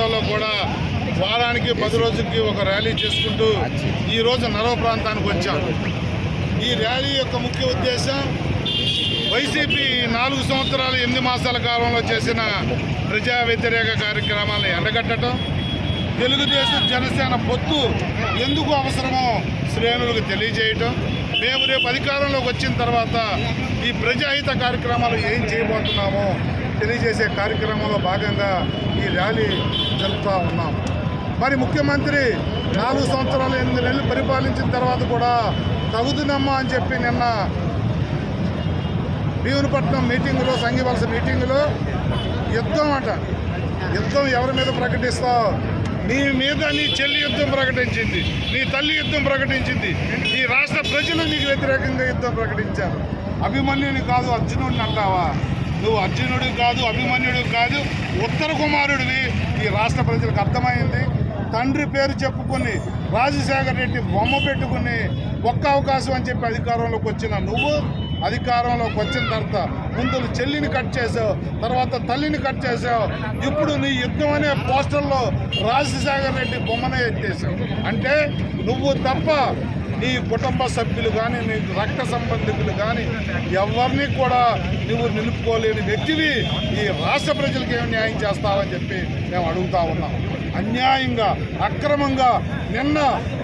ప్రాంతంలో కూడా వారానికి పది రోజులకి ఒక ర్యాలీ చేసుకుంటూ ఈరోజు నరవ ప్రాంతానికి వచ్చాం. ఈ ర్యాలీ యొక్క ముఖ్య ఉద్దేశం వైసీపీ నాలుగు సంవత్సరాలు ఎనిమిది మాసాల కాలంలో చేసిన ప్రజా వ్యతిరేక కార్యక్రమాలను ఎండగట్టడం తెలుగుదేశం జనసేన పొత్తు ఎందుకు అవసరమో శ్రేణులకు తెలియజేయటం మేము రేపు అధికారంలోకి వచ్చిన తర్వాత ఈ ప్రజాహిత కార్యక్రమాలు ఏం చేయబోతున్నామో తెలియజేసే కార్యక్రమంలో భాగంగా ఈ ర్యాలీ జరుపుతూ ఉన్నాం. మరి ముఖ్యమంత్రి నాలుగు సంవత్సరాలు ఎనిమిది నెలలు పరిపాలించిన తర్వాత కూడా తగుదునమ్మా అని చెప్పి నిన్న భీమునిపట్నం మీటింగులో సంఘీవలస మీటింగులో యుద్ధం అంట. యుద్ధం ఎవరి మీద ప్రకటిస్తావు? నీ మీద నీ చెల్లి యుద్ధం ప్రకటించింది నీ తల్లి యుద్ధం ప్రకటించింది ఈ రాష్ట్ర ప్రజలు నీకు వ్యతిరేకంగా యుద్ధం ప్రకటించారు. అభిమన్యుని కాదు అర్జునుడిని అంటావా? నువ్వు అర్జునుడు కాదు అభిమన్యుడు కాదు ఉత్తర కుమారుడివి. ఈ రాష్ట్ర ప్రజలకు అర్థమైంది. తండ్రి పేరు చెప్పుకొని రాజశేఖర రెడ్డి బొమ్మ పెట్టుకుని ఒక్క అవకాశం అని చెప్పి అధికారంలోకి వచ్చిన నువ్వు అధికారంలోకి వచ్చిన తర్వాత ముందు చెల్లిని కట్ చేసావు తర్వాత తల్లిని కట్ చేసావు. ఇప్పుడు నీ యుద్ధం అనే పోస్టర్లో రాజశేఖర రెడ్డి బొమ్మనే ఎత్తేసావు. అంటే నువ్వు తప్ప నీ కుటుంబ సభ్యులు కానీ నీ రక్త సంబంధికులు కానీ ఎవరిని కూడా నువ్వు నిలుపుకోలేని వ్యక్తివి. ఈ రాష్ట్ర ప్రజలకు ఏమి న్యాయం చేస్తావని చెప్పి మేము అడుగుతా ఉన్నాం. అన్యాయంగా అక్రమంగా నిన్న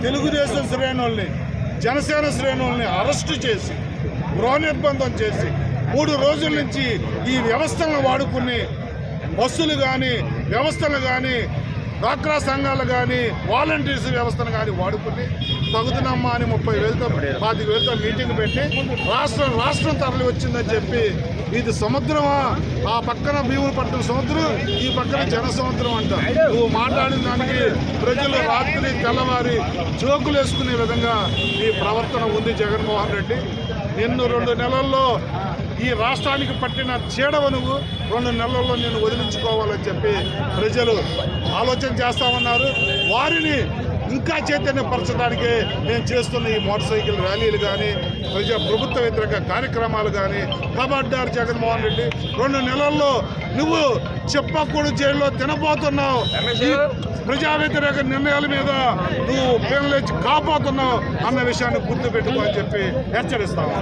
తెలుగుదేశం శ్రేణుల్ని జనసేన శ్రేణుల్ని అరెస్టు చేసి గృహ నిర్బంధం చేసి మూడు రోజుల నుంచి ఈ వ్యవస్థలను వాడుకుని బస్సులు కానీ వ్యవస్థలు కానీ డాక్రా సంఘాలు కానీ వాలంటీర్స్ వ్యవస్థను కానీ వాడుకుని తగుదనమ్మా అని ముప్పై వేలతో పాతిక వేలతో మీటింగ్ పెట్టి రాష్ట్రం రాష్ట్రం తరలి వచ్చిందని చెప్పి ఇది సముద్రమా? ఆ పక్కన భీములపట్నం సముద్రం ఈ పక్కన జన సముద్రం అంట. నువ్వు మాట్లాడిన దానికి ప్రజలు రాత్రి తెల్లవారి జోకులు వేసుకునే విధంగా ఈ ప్రవర్తన ఉంది జగన్మోహన్ రెడ్డి. నిన్ను రెండు నెలల్లో ఈ రాష్ట్రానికి పట్టిన చీడవ నువ్వు రెండు నెలల్లో నేను వదిలించుకోవాలని చెప్పి ప్రజలు ఆలోచన చేస్తామన్నారు వారిని ఇంకా చైతన్యపరచడానికి నేను చేస్తున్న ఈ మోటార్ సైకిల్ ర్యాలీలు కానీ ప్రజా ప్రభుత్వ వ్యతిరేక కార్యక్రమాలు కానీ కబడ్డారు జగన్మోహన్ రెడ్డి రెండు నెలల్లో నువ్వు చెప్పకూడదు జైల్లో తినబోతున్నావు. ప్రజా వ్యతిరేక నిర్ణయాల మీద నువ్వు పేర్లేచి కాపోతున్నావు అన్న విషయాన్ని గుర్తుపెట్టుకో అని చెప్పి హెచ్చరిస్తాము